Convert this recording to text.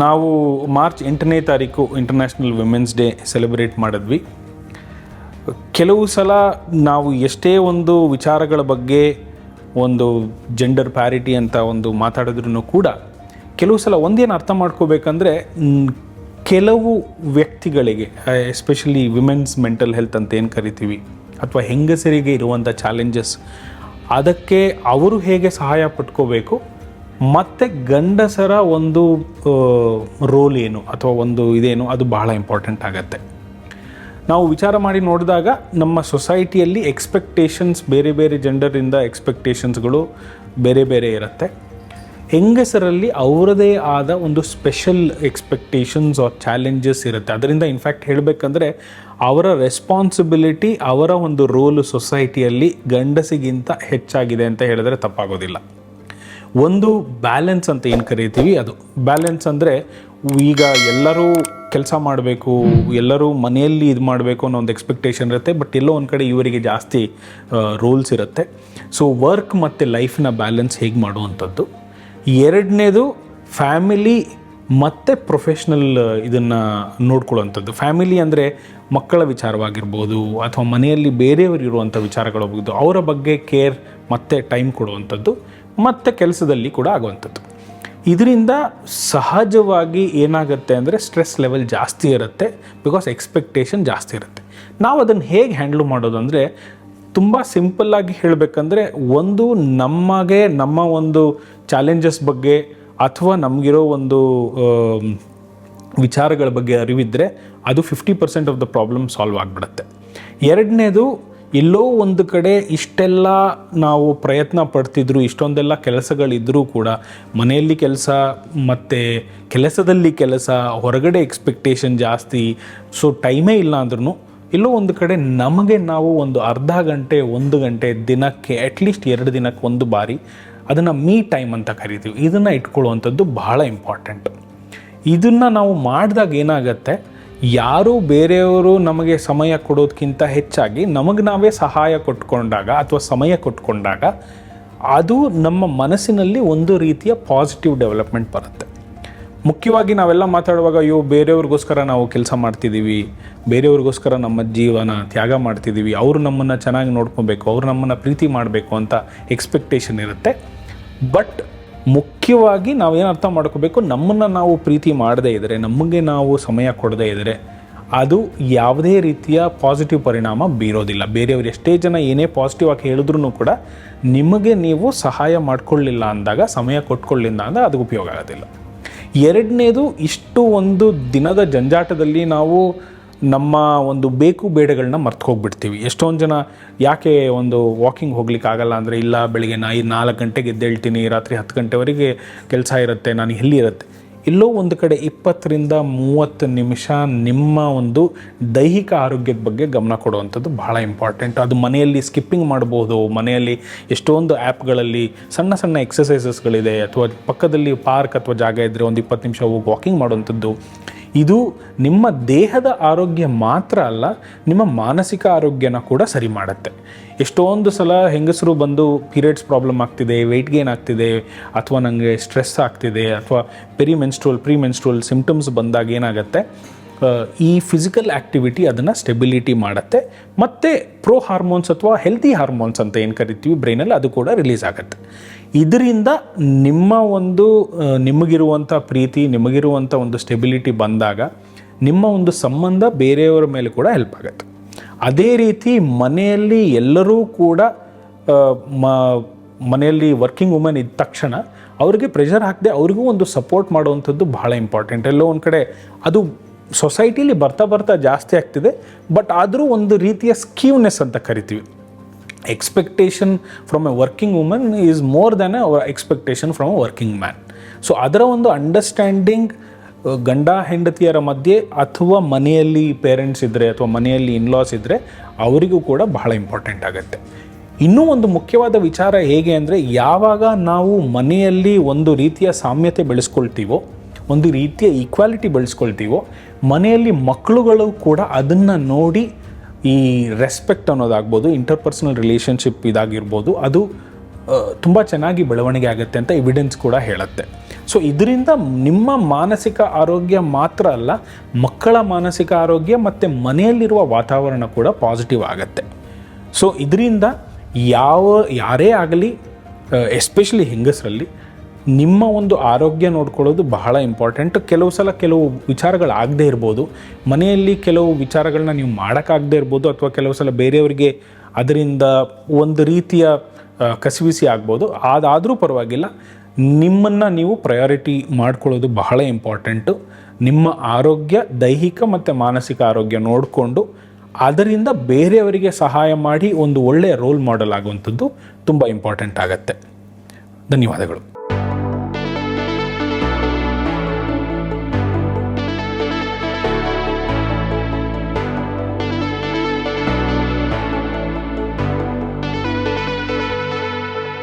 ನಾವು ಮಾರ್ಚ್ ಎಂಟನೇ ತಾರೀಕು ಇಂಟರ್ನ್ಯಾಷನಲ್ ವಿಮೆನ್ಸ್ ಡೇ ಸೆಲೆಬ್ರೇಟ್ ಮಾಡಿದ್ವಿ. ಕೆಲವು ಸಲ ನಾವು ಎಷ್ಟೇ ಒಂದು ವಿಚಾರಗಳ ಬಗ್ಗೆ ಒಂದು ಜೆಂಡರ್ ಪ್ಯಾರಿಟಿ ಅಂತ ಒಂದು ಮಾತಾಡಿದ್ರೂ ಕೂಡ ಕೆಲವು ಸಲ ಒಂದೇನು ಅರ್ಥ ಮಾಡ್ಕೋಬೇಕಂದ್ರೆ ಕೆಲವು ವ್ಯಕ್ತಿಗಳಿಗೆ ಎಸ್ಪೆಷಲಿ ವಿಮೆನ್ಸ್ ಮೆಂಟಲ್ ಹೆಲ್ತ್ ಅಂತ ಏನು ಕರಿತೀವಿ, ಅಥವಾ ಹೆಂಗಸರಿಗೆ ಇರುವಂಥ ಚಾಲೆಂಜಸ್ ಅದಕ್ಕೆ ಅವರು ಹೇಗೆ ಸಹಾಯ ಪಟ್ಕೋಬೇಕು ಮತ್ತು ಗಂಡಸರ ಒಂದು ರೋಲ್ ಏನು ಅಥವಾ ಒಂದು ಇದೇನು, ಅದು ಬಹಳ ಇಂಪಾರ್ಟೆಂಟ್ ಆಗತ್ತೆ. ನಾವು ವಿಚಾರ ಮಾಡಿ ನೋಡಿದಾಗ ನಮ್ಮ ಸೊಸೈಟಿಯಲ್ಲಿ ಎಕ್ಸ್ಪೆಕ್ಟೇಷನ್ಸ್ ಬೇರೆ ಬೇರೆ ಜೆಂಡರಿಂದ ಎಕ್ಸ್ಪೆಕ್ಟೇಷನ್ಸ್ಗಳು ಬೇರೆ ಬೇರೆ ಇರುತ್ತೆ. ಹೆಂಗಸರಲ್ಲಿ ಅವರದೇ ಆದ ಒಂದು ಸ್ಪೆಷಲ್ ಎಕ್ಸ್ಪೆಕ್ಟೇಷನ್ಸ್ ಆರ್ ಚಾಲೆಂಜಸ್ ಇರುತ್ತೆ. ಅದರಿಂದ ಇನ್ಫ್ಯಾಕ್ಟ್ ಹೇಳಬೇಕಂದ್ರೆ ಅವರ ರೆಸ್ಪಾನ್ಸಿಬಿಲಿಟಿ ಅವರ ಒಂದು ರೋಲ್ ಸೊಸೈಟಿಯಲ್ಲಿ ಗಂಡಸಿಗಿಂತ ಹೆಚ್ಚಾಗಿದೆ ಅಂತ ಹೇಳಿದ್ರೆ ತಪ್ಪಾಗೋದಿಲ್ಲ. ಒಂದು ಬ್ಯಾಲೆನ್ಸ್ ಅಂತ ಏನು ಕರಿತೀವಿ? ಅದು ಬ್ಯಾಲೆನ್ಸ್ ಅಂದರೆ ಈಗ ಎಲ್ಲರೂ ಕೆಲಸ ಮಾಡಬೇಕು, ಎಲ್ಲರೂ ಮನೆಯಲ್ಲಿ ಇದು ಮಾಡಬೇಕು ಅನ್ನೋ ಒಂದು ಎಕ್ಸ್ಪೆಕ್ಟೇಷನ್ ಇರುತ್ತೆ ಬಟ್ ಎಲ್ಲೋ ಒಂದು ಕಡೆ ಇವರಿಗೆ ಜಾಸ್ತಿ ರೋಲ್ಸ್ ಇರುತ್ತೆ. ಸೊ ವರ್ಕ್ ಮತ್ತು ಲೈಫ್ನ ಬ್ಯಾಲೆನ್ಸ್ ಹೇಗೆ ಮಾಡುವಂಥದ್ದು? ಎರಡನೇದು ಫ್ಯಾಮಿಲಿ ಮತ್ತು ಪ್ರೊಫೆಷ್ನಲ್ ಇದನ್ನು ನೋಡ್ಕೊಳ್ಳುವಂಥದ್ದು. ಫ್ಯಾಮಿಲಿ ಅಂದರೆ ಮಕ್ಕಳ ವಿಚಾರವಾಗಿರ್ಬೋದು, ಅಥವಾ ಮನೆಯಲ್ಲಿ ಬೇರೆಯವರು ಇರುವಂಥ ವಿಚಾರಗಳಾಗ್ಬೋದು ಅವರ ಬಗ್ಗೆ ಕೇರ್ ಮತ್ತು ಟೈಮ್ ಕೊಡುವಂಥದ್ದು, ಮತ್ತು ಕೆಲಸದಲ್ಲಿ ಕೂಡ ಆಗುವಂಥದ್ದು. ಇದರಿಂದ ಸಹಜವಾಗಿ ಏನಾಗುತ್ತೆ ಅಂದರೆ ಸ್ಟ್ರೆಸ್ ಲೆವೆಲ್ ಜಾಸ್ತಿ ಇರುತ್ತೆ ಬಿಕಾಸ್ ಎಕ್ಸ್ಪೆಕ್ಟೇಷನ್ ಜಾಸ್ತಿ ಇರುತ್ತೆ. ನಾವು ಅದನ್ನು ಹೇಗೆ ಹ್ಯಾಂಡ್ಲ್ ಮಾಡೋದು ಅಂದರೆ, ತುಂಬ ಸಿಂಪಲ್ಲಾಗಿ ಹೇಳಬೇಕಂದ್ರೆ, ಒಂದು ನಮಗೆ ನಮ್ಮ ಒಂದು ಚಾಲೆಂಜಸ್ ಬಗ್ಗೆ ಅಥವಾ ನಮಗಿರೋ ಒಂದು ವಿಚಾರಗಳ ಬಗ್ಗೆ ಅರಿವಿದ್ದರೆ ಅದು fifty percent of the problem solve ಆಗಿಬಿಡುತ್ತೆ. ಎರಡನೇದು ಎಲ್ಲೋ ಒಂದು ಕಡೆ ಇಷ್ಟೆಲ್ಲ ನಾವು ಪ್ರಯತ್ನ ಪಡ್ತಿದ್ರು, ಇಷ್ಟೊಂದೆಲ್ಲ ಕೆಲಸಗಳಿದ್ದರೂ ಕೂಡ ಮನೆಯಲ್ಲಿ ಕೆಲಸ ಮತ್ತು ಕೆಲಸದಲ್ಲಿ ಕೆಲಸ, ಹೊರಗಡೆ ಎಕ್ಸ್ಪೆಕ್ಟೇಷನ್ ಜಾಸ್ತಿ ಸೊ ಟೈಮೇ ಇಲ್ಲ ಅಂದ್ರೂ ಎಲ್ಲೋ ಒಂದು ಕಡೆ ನಮಗೆ ನಾವು ಒಂದು ಅರ್ಧ ಗಂಟೆ, ಒಂದು ಗಂಟೆ ದಿನಕ್ಕೆ ಅಟ್ಲೀಸ್ಟ್ ಎರಡು ದಿನಕ್ಕೆ ಒಂದು ಬಾರಿ ಅದನ್ನು ಮೀ ಟೈಮ್ ಅಂತ ಕರಿತೀವಿ. ಇದನ್ನು ಇಟ್ಕೊಳ್ಳುವಂಥದ್ದು ಬಹಳ ಇಂಪಾರ್ಟೆಂಟ್ ಇದನ್ನು ನಾವು ಮಾಡಿದಾಗ ಏನಾಗತ್ತೆ? ಯಾರು ಬೇರೆಯವರು ನಮಗೆ ಸಮಯ ಕೊಡೋದಕ್ಕಿಂತ ಹೆಚ್ಚಾಗಿ ನಮಗೆ ನಾವೇ ಸಹಾಯ ಕೊಟ್ಕೊಂಡಾಗ ಅಥವಾ ಸಮಯ ಕೊಟ್ಕೊಂಡಾಗ ಅದು ನಮ್ಮ ಮನಸ್ಸಿನಲ್ಲಿ ಒಂದು ರೀತಿಯ ಪಾಸಿಟಿವ್ ಡೆವಲಪ್ಮೆಂಟ್ ಬರುತ್ತೆ. ಮುಖ್ಯವಾಗಿ ನಾವೆಲ್ಲ ಮಾತಾಡುವಾಗ ಅಯ್ಯೋ, ಬೇರೆಯವ್ರಿಗೋಸ್ಕರ ನಾವು ಕೆಲಸ ಮಾಡ್ತಿದ್ದೀವಿ ಬೇರೆಯವ್ರಿಗೋಸ್ಕರ ನಮ್ಮ ಜೀವನ ತ್ಯಾಗ ಮಾಡ್ತಿದ್ದೀವಿ ಅವರು ನಮ್ಮನ್ನು ಚೆನ್ನಾಗಿ ನೋಡ್ಕೊಬೇಕು, ಅವ್ರು ನಮ್ಮನ್ನು ಪ್ರೀತಿ ಮಾಡಬೇಕು ಅಂತ ಎಕ್ಸ್ಪೆಕ್ಟೇಷನ್ ಇರುತ್ತೆ. ಬಟ್ ಮುಖ್ಯವಾಗಿ ನಾವೇನು ಅರ್ಥ ಮಾಡ್ಕೋಬೇಕು? ನಮ್ಮನ್ನು ನಾವು ಪ್ರೀತಿ ಮಾಡದೇ ಇದ್ದರೆ ನಮಗೆ ನಾವು ಸಮಯ ಕೊಡದೇ ಇದ್ದರೆ ಅದು ಯಾವುದೇ ರೀತಿಯ ಪಾಸಿಟಿವ್ ಪರಿಣಾಮ ಬೀರೋದಿಲ್ಲ. ಬೇರೆಯವರು ಎಷ್ಟೇ ಜನ ಏನೇ ಪಾಸಿಟಿವ್ ಆಗಿ ಹೇಳಿದ್ರು ಕೂಡ ನಿಮಗೆ ನೀವು ಸಹಾಯ ಮಾಡಿಕೊಳ್ಳಿಲ್ಲ ಅಂದಾಗ, ಸಮಯ ಕೊಟ್ಕೊಳ್ಳಿಲ್ಲ ಅಂದಾಗ ಅದು ಉಪಯೋಗ ಆಗೋದಿಲ್ಲ. ಎರಡನೇದು, ಇಷ್ಟು ಒಂದು ದಿನದ ಜಂಜಾಟದಲ್ಲಿ ನಾವು ನಮ್ಮ ಒಂದು ಬೇಕು ಬೇಡಗಳನ್ನ ಮರ್ತು ಹೋಗ್ಬಿಡ್ತೀವಿ ಎಷ್ಟೊಂದು ಜನ ಯಾಕೆ ಒಂದು ವಾಕಿಂಗ್ ಹೋಗ್ಲಿಕ್ಕೆ ಆಗಲ್ಲ ಅಂದರೆ, ಇಲ್ಲ, ಬೆಳಿಗ್ಗೆ ನಾ ಐದು ನಾಲ್ಕು ಗಂಟೆಗೆ ಎದ್ದೇಳ್ತೀನಿ, ರಾತ್ರಿ ಹತ್ತು ಗಂಟೆವರೆಗೆ ಕೆಲಸ ಇರುತ್ತೆ, ನಾನು ಇರುತ್ತೆ? ಎಲ್ಲೋ ಒಂದು ಕಡೆ ಇಪ್ಪತ್ತರಿಂದ ಮೂವತ್ತು ನಿಮಿಷ ನಿಮ್ಮ ಒಂದು ದೈಹಿಕ ಆರೋಗ್ಯದ ಬಗ್ಗೆ ಗಮನ ಕೊಡುವಂಥದ್ದು ಬಹಳ ಇಂಪಾರ್ಟೆಂಟ್ ಅದು ಮನೆಯಲ್ಲಿ ಸ್ಕಿಪ್ಪಿಂಗ್ ಮಾಡ್ಬೋದು, ಮನೆಯಲ್ಲಿ ಎಷ್ಟೊಂದು ಆ್ಯಪ್ಗಳಲ್ಲಿ ಸಣ್ಣ ಸಣ್ಣ ಎಕ್ಸಸೈಸಸ್ಗಳಿದೆ ಅಥವಾ ಪಕ್ಕದಲ್ಲಿ ಪಾರ್ಕ್ ಅಥವಾ ಜಾಗ ಇದ್ದರೆ ಒಂದು ಇಪ್ಪತ್ತು ನಿಮಿಷ ಹೋಗಿ ವಾಕಿಂಗ್ ಮಾಡುವಂಥದ್ದು. ಇದು ನಿಮ್ಮ ದೇಹದ ಆರೋಗ್ಯ ಮಾತ್ರ ಅಲ್ಲ, ನಿಮ್ಮ ಮಾನಸಿಕ ಆರೋಗ್ಯನ ಕೂಡ ಸರಿ ಮಾಡುತ್ತೆ. ಎಷ್ಟೊಂದು ಸಲ ಹೆಂಗಸರು ಬಂದು ಪೀರಿಯಡ್ಸ್ ಪ್ರಾಬ್ಲಮ್ ಆಗ್ತಿದೆ ವೆಯ್ಟ್ ಗೇನ್ ಆಗ್ತಿದೆ, ಅಥವಾ ನನಗೆ ಸ್ಟ್ರೆಸ್ ಆಗ್ತಿದೆ, ಅಥವಾ peri menstrual pre menstrual symptoms ಬಂದಾಗ ಏನಾಗುತ್ತೆ? ಈ ಫಿಸಿಕಲ್ ಆ್ಯಕ್ಟಿವಿಟಿ ಅದನ್ನು ಸ್ಟೆಬಿಲಿಟಿ ಮಾಡುತ್ತೆ. ಮತ್ತು ಪ್ರೋ ಹಾರ್ಮೋನ್ಸ್ ಅಥವಾ ಹೆಲ್ತಿ ಹಾರ್ಮೋನ್ಸ್ ಅಂತ ಏನು ಕರಿತೀವಿ ಬ್ರೈನಲ್ಲಿ ಅದು ಕೂಡ ರಿಲೀಸ್ ಆಗುತ್ತೆ. ಇದರಿಂದ ನಿಮ್ಮ ಒಂದು ನಿಮಗಿರುವಂಥ ಪ್ರೀತಿ ನಿಮಗಿರುವಂಥ ಒಂದು ಸ್ಟೆಬಿಲಿಟಿ ಬಂದಾಗ ನಿಮ್ಮ ಒಂದು ಸಂಬಂಧ ಬೇರೆಯವರ ಮೇಲೆ ಕೂಡ ಹೆಲ್ಪ್ ಆಗುತ್ತೆ. ಅದೇ ರೀತಿ ಮನೆಯಲ್ಲಿ ಎಲ್ಲರೂ ಕೂಡ ಮ, ಮನೆಯಲ್ಲಿ ವರ್ಕಿಂಗ್ ವುಮೆನ್ ಇದ್ದ ತಕ್ಷಣ ಅವರಿಗೆ ಪ್ರೆಷರ್ ಹಾಕದೆ ಅವ್ರಿಗೂ ಒಂದು ಸಪೋರ್ಟ್ ಮಾಡುವಂಥದ್ದು ಬಹಳ ಇಂಪಾರ್ಟೆಂಟ್ ಎಲ್ಲೋ ಒಂದು ಕಡೆ ಅದು ಸೊಸೈಟಿಲಿ ಬರ್ತಾ ಬರ್ತಾ ಜಾಸ್ತಿ ಆಗ್ತಿದೆ ಬಟ್ ಆದರೂ ಒಂದು ರೀತಿಯ ಸ್ಕೀವ್ನೆಸ್ ಅಂತ ಕರಿತೀವಿ. Expectation from a working woman is more than a expectation from a working man so ಅದರ ಒಂದು ಅಂಡರ್ಸ್ಟ್ಯಾಂಡಿಂಗ್ ಗಂಡ ಹೆಂಡತಿಯರ ಮಧ್ಯೆ ಅಥವಾ ಮನೆಯಲ್ಲಿ ಪೇರೆಂಟ್ಸ್ ಇದ್ದರೆ ಅಥವಾ ಮನೆಯಲ್ಲಿ ಇನ್ಲಾಸ್ ಇದ್ದರೆ ಅವರಿಗೂ ಕೂಡ ಬಹಳ ಇಂಪಾರ್ಟೆಂಟ್ ಆಗುತ್ತೆ. ಇನ್ನೂ ಒಂದು ಮುಖ್ಯವಾದ ವಿಚಾರ ಹೇಗೆ ಅಂದರೆ, ಯಾವಾಗ ನಾವು ಮನೆಯಲ್ಲಿ ಒಂದು ರೀತಿಯ ಸಾಮ್ಯತೆ ಬೆಳೆಸ್ಕೊಳ್ತೀವೋ ಒಂದು ರೀತಿಯ ಈಕ್ವಾಲಿಟಿ ಬೆಳೆಸ್ಕೊಳ್ತೀವೋ, ಮನೆಯಲ್ಲಿ ಮಕ್ಕಳುಗಳು ಕೂಡ ಅದನ್ನು ನೋಡಿ ಈ ರೆಸ್ಪೆಕ್ಟ್ ಅನ್ನೋದಾಗ್ಬೋದು ಇಂಟರ್ಪರ್ಸನಲ್ ರಿಲೇಷನ್ಶಿಪ್ ಇದಾಗಿರ್ಬೋದು, ಅದು ತುಂಬ ಚೆನ್ನಾಗಿ ಬೆಳವಣಿಗೆ ಆಗುತ್ತೆ ಅಂತ ಎವಿಡೆನ್ಸ್ ಕೂಡ ಹೇಳುತ್ತೆ. ಸೊ ಇದರಿಂದ ನಿಮ್ಮ ಮಾನಸಿಕ ಆರೋಗ್ಯ ಮಾತ್ರ ಅಲ್ಲ, ಮಕ್ಕಳ ಮಾನಸಿಕ ಆರೋಗ್ಯ ಮತ್ತು ಮನೆಯಲ್ಲಿರುವ ವಾತಾವರಣ ಕೂಡ ಪಾಸಿಟಿವ್ ಆಗುತ್ತೆ. ಸೊ ಇದರಿಂದ ಯಾವ, ಯಾರೇ ಆಗಲಿ ಎಸ್ಪೆಷಲಿ ಹೆಂಗಸರಲ್ಲಿ ನಿಮ್ಮ ಒಂದು ಆರೋಗ್ಯ ನೋಡ್ಕೊಳ್ಳೋದು ಬಹಳ ಇಂಪಾರ್ಟೆಂಟ್ ಕೆಲವು ಸಲ ಕೆಲವು ವಿಚಾರಗಳಾಗದೇ ಇರ್ಬೋದು. ಮನೆಯಲ್ಲಿ ಕೆಲವು ವಿಚಾರಗಳನ್ನ ನೀವು ಮಾಡೋಕ್ಕಾಗದೇ ಇರ್ಬೋದು ಅಥವಾ ಕೆಲವು ಸಲ ಬೇರೆಯವರಿಗೆ ಅದರಿಂದ ಒಂದು ರೀತಿಯ ಕಸಿವಿಸಿ ಆಗ್ಬೋದು. ಅದಾದರೂ ಪರವಾಗಿಲ್ಲ. ನಿಮ್ಮನ್ನು ನೀವು ಪ್ರಯಾರಿಟಿ ಮಾಡ್ಕೊಳ್ಳೋದು ಬಹಳ ಇಂಪಾರ್ಟೆಂಟು ನಿಮ್ಮ ಆರೋಗ್ಯ, ದೈಹಿಕ ಮತ್ತು ಮಾನಸಿಕ ಆರೋಗ್ಯ ನೋಡಿಕೊಂಡು ಅದರಿಂದ ಬೇರೆಯವರಿಗೆ ಸಹಾಯ ಮಾಡಿ ಒಂದು ಒಳ್ಳೆಯ ರೋಲ್ ಮಾಡೆಲ್ ಆಗುವಂಥದ್ದು ತುಂಬ ಇಂಪಾರ್ಟೆಂಟ್ ಆಗುತ್ತೆ. ಧನ್ಯವಾದಗಳು.